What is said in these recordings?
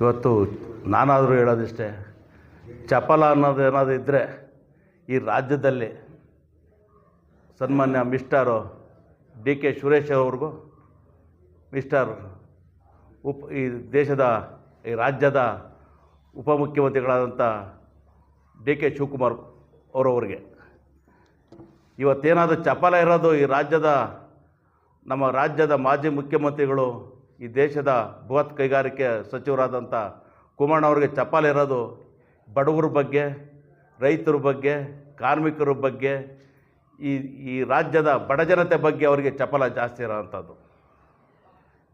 ಇವತ್ತು ನಾನಾದರೂ ಹೇಳೋದಿಷ್ಟೇ, ಚಪಲ ಅನ್ನೋದು ಏನಾದರೂ ಇದ್ದರೆ ಈ ರಾಜ್ಯದಲ್ಲಿ ಸನ್ಮಾನ್ಯ ಮಿಸ್ಟರು ಡಿ ಕೆ ಸುರೇಶ್ ಅವ್ರಿಗೂ, ಮಿಸ್ಟರ್ ಉಪ, ಈ ದೇಶದ, ಈ ರಾಜ್ಯದ ಉಪಮುಖ್ಯಮಂತ್ರಿಗಳಾದಂಥ ಡಿ ಕೆ ಶಿವಕುಮಾರ್ ಅವರವ್ರಿಗೆ. ಇವತ್ತೇನಾದರೂ ಚಪಲ ಇರೋದು ಈ ರಾಜ್ಯದ, ನಮ್ಮ ರಾಜ್ಯದ ಮಾಜಿ ಮುಖ್ಯಮಂತ್ರಿಗಳು ಈ ದೇಶದ ಬೃಹತ್ ಕೈಗಾರಿಕೆ ಸಚಿವರಾದಂಥ ಕುಮಾರಣ್ಣವ್ರಿಗೆ ಚಪಲ ಇರೋದು ಬಡವರ ಬಗ್ಗೆ, ರೈತರ ಬಗ್ಗೆ, ಕಾರ್ಮಿಕರ ಬಗ್ಗೆ, ಈ ಈ ರಾಜ್ಯದ ಬಡಜನತೆ ಬಗ್ಗೆ ಅವರಿಗೆ ಚಪಲ ಜಾಸ್ತಿ ಇರೋವಂಥದ್ದು.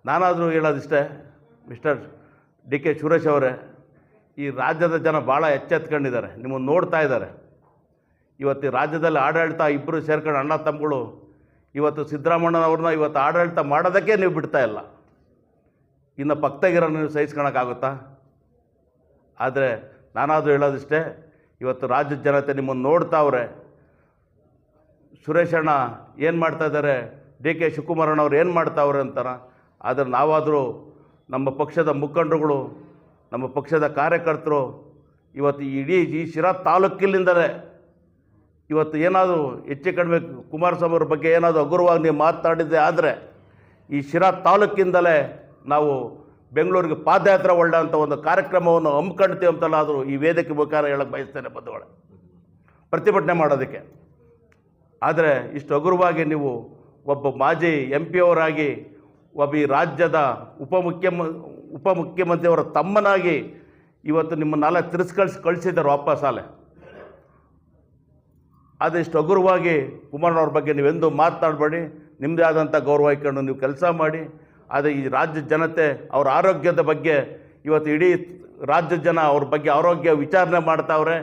ನಾನಾದರೂ ಹೇಳೋದಿಷ್ಟೇ, ಮಿಸ್ಟರ್ ಡಿ ಕೆ ಸುರೇಶ್ ಅವರೇ, ಈ ರಾಜ್ಯದ ಜನ ಭಾಳ ಎಚ್ಚೆತ್ಕೊಂಡಿದ್ದಾರೆ, ನಿಮ್ಮನ್ನು ನೋಡ್ತಾ ಇದ್ದಾರೆ. ಇವತ್ತು ರಾಜ್ಯದಲ್ಲಿ ಆಡಳಿತ ಇಬ್ಬರು ಸೇರ್ಕೊಂಡು ಅಣ್ಣ ತಮ್ಮಗಳು, ಇವತ್ತು ಸಿದ್ದರಾಮಣ್ಣನವ್ರನ್ನ ಇವತ್ತು ಆಡಳಿತ ಮಾಡೋದಕ್ಕೆ ನೀವು ಬಿಡ್ತಾ ಇಲ್ಲ. ಇನ್ನು ಪಕ್ಕದಾಗಿರೋ ನೀವು ಸಹಿಸ್ಕೊಳಕ್ಕಾಗುತ್ತಾ? ಆದರೆ ನಾನಾದರೂ ಹೇಳೋದಿಷ್ಟೇ, ಇವತ್ತು ರಾಜ್ಯದ ಜನತೆ ನಿಮ್ಮನ್ನು ನೋಡ್ತಾವ್ರೆ ಸುರೇಶ್ ಅಣ್ಣ ಏನು ಮಾಡ್ತಾ ಇದ್ದಾರೆ ಡಿ ಕೆ ಶಿವಕುಮಾರಣ್ಣವ್ರು ಏನು ಮಾಡ್ತಾವ್ರೆ ಅಂತಾರ? ಆದರೆ ನಾವಾದರೂ ನಮ್ಮ ಪಕ್ಷದ ಮುಖಂಡರುಗಳು, ನಮ್ಮ ಪಕ್ಷದ ಕಾರ್ಯಕರ್ತರು, ಇವತ್ತು ಇಡೀ ಈ ಶಿರಾ ತಾಲೂಕಿನಿಂದಲೇ ಇವತ್ತು ಏನಾದರೂ ಹೆಚ್ಚು ಕಡಿಮೆ ಕುಮಾರಸ್ವಾಮಿ ಅವ್ರ ಬಗ್ಗೆ ಏನಾದರೂ ಹಗುರವಾಗಿ ನೀವು ಮಾತಾಡಿದ್ದೆ ಆದರೆ ಈ ಶಿರಾ ತಾಲೂಕಿಂದಲೇ ನಾವು ಬೆಂಗಳೂರಿಗೆ ಪಾದಯಾತ್ರೆ ಅಂತ ಒಂದು ಕಾರ್ಯಕ್ರಮವನ್ನು ಹಮ್ಮಿಕೊಳ್ತೀವಿ ಅಂತಲಾದರೂ ಈ ವೇದಿಕೆ ಮುಖಾಂತರ ಹೇಳಕ್ಕೆ ಬಯಸ್ತೇನೆ ಬಂಧುಗಳೇ. ಪ್ರತಿಭಟನೆ ಮಾಡೋದಕ್ಕೆ. ಆದರೆ ಇಷ್ಟು ಹಗುರವಾಗಿ ನೀವು ಒಬ್ಬ ಮಾಜಿ ಎಂ ಪಿ ಅವರಾಗಿ, ಒಬ್ಬ ಈ ರಾಜ್ಯದ ಉಪಮುಖ್ಯಮ ಉಪಮುಖ್ಯಮಂತ್ರಿಯವರ ತಮ್ಮನಾಗಿ ಇವತ್ತು ನಿಮ್ಮನ್ನೆಲ್ಲ ತಿರಸ್ಕಳಿಸಿ ಕಳಿಸಿದ್ದಾರೆ ವಾಪಸ್ ಅಲೆ ಆದರೆ ಇಷ್ಟು ಹಗುರವಾಗಿ ಕುಮಾರಣ್ಣವ್ರ ಬಗ್ಗೆ ನೀವೆಂದು ಮಾತನಾಡಬೇಡಿ ನಿಮ್ಮದೇ ಆದಂಥ ಗೌರವ ಇಟ್ಕೊಂಡು ನೀವು ಕೆಲಸ ಮಾಡಿ ಆದರೆ ಈ ರಾಜ್ಯ ಜನತೆ ಅವರ ಆರೋಗ್ಯದ ಬಗ್ಗೆ ಇವತ್ತು ಇಡೀ ರಾಜ್ಯ ಜನ ಅವ್ರ ಬಗ್ಗೆ ಆರೋಗ್ಯ ವಿಚಾರಣೆ ಮಾಡ್ತಾವ್ರೆ,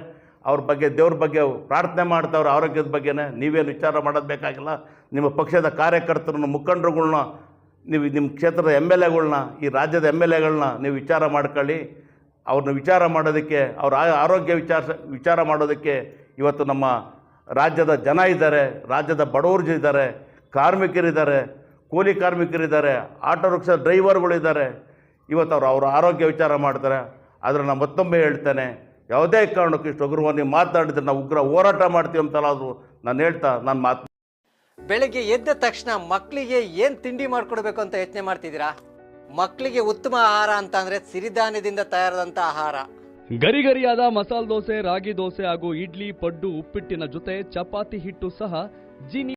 ಅವ್ರ ಬಗ್ಗೆ ದೇವ್ರ ಬಗ್ಗೆ ಪ್ರಾರ್ಥನೆ ಮಾಡ್ತಾವ್ರೆ ಆರೋಗ್ಯದ ಬಗ್ಗೆನೇ. ನೀವೇನು ವಿಚಾರ ಮಾಡೋದು ಬೇಕಾಗಿಲ್ಲ. ನಿಮ್ಮ ಪಕ್ಷದ ಕಾರ್ಯಕರ್ತರನ್ನು, ಮುಖಂಡರುಗಳ್ನ, ನೀವು ನಿಮ್ಮ ಕ್ಷೇತ್ರದ ಎಂ ಎಲ್ ಎಗಳ್ನ ಈ ರಾಜ್ಯದ ಎಂ ಎಲ್ ಎಗಳನ್ನ ನೀವು ವಿಚಾರ ಮಾಡ್ಕೊಳ್ಳಿ. ಅವ್ರನ್ನ ವಿಚಾರ ಮಾಡೋದಕ್ಕೆ, ಅವ್ರ ಆರೋಗ್ಯ ವಿಚಾರ ವಿಚಾರ ಮಾಡೋದಕ್ಕೆ ಇವತ್ತು ನಮ್ಮ ರಾಜ್ಯದ ಜನ ಇದ್ದಾರೆ, ರಾಜ್ಯದ ಬಡವರು ಇದ್ದಾರೆ, ಕಾರ್ಮಿಕರಿದ್ದಾರೆ. ಕೂಲಿ ಕಾರ್ಮಿಕರಿದ್ದಾರೆ ಆಟೋ ರಿಕ್ಷಾ ಡ್ರೈವರ್ಗಳಿದ್ದಾರೆ. ಇವತ್ತು ಅವರು ಅವರ ಆರೋಗ್ಯ ವಿಚಾರ ಮಾಡ್ತಾರೆ. ಆದರೆ ನಾನು ಮತ್ತೊಮ್ಮೆ ಹೇಳ್ತೇನೆ ಯಾವುದೇ ಕಾರಣಕ್ಕೂ ಇಷ್ಟು ಉಗ್ರವಾಗಿ ನೀವು ಮಾತಾಡಿದ್ರೆ ನಾವು ಉಗ್ರ ಹೋರಾಟ ಮಾಡ್ತೀವಿ ಅಂತಲಾದರೂ ನಾನು ಹೇಳ್ತಾ ನಾನು ಮಾತು ಬೆಳಗ್ಗೆ ಎದ್ದ ತಕ್ಷಣ ಮಕ್ಕಳಿಗೆ ಏನು ತಿಂಡಿ ಮಾಡಿಕೊಡ್ಬೇಕು ಅಂತ ಯೋಚನೆ ಮಾಡ್ತಿದ್ದೀರಾ? ಮಕ್ಕಳಿಗೆ ಉತ್ತಮ ಆಹಾರ ಅಂತ ಅಂದರೆ ಸಿರಿಧಾನ್ಯದಿಂದ ತಯಾರಾದಂಥ ಆಹಾರ. ಗರಿಗರಿಯಾದ ಮಸಾಲೆ ದೋಸೆ ರಾಗಿ ದೋಸೆ ಹಾಗೂ ಇಡ್ಲಿ ಪಡ್ಡು ಉಪ್ಪಿಟ್ಟಿನ ಜೊತೆ ಚಪಾತಿ ಹಿಟ್ಟು ಸಹ ಜೀನಿ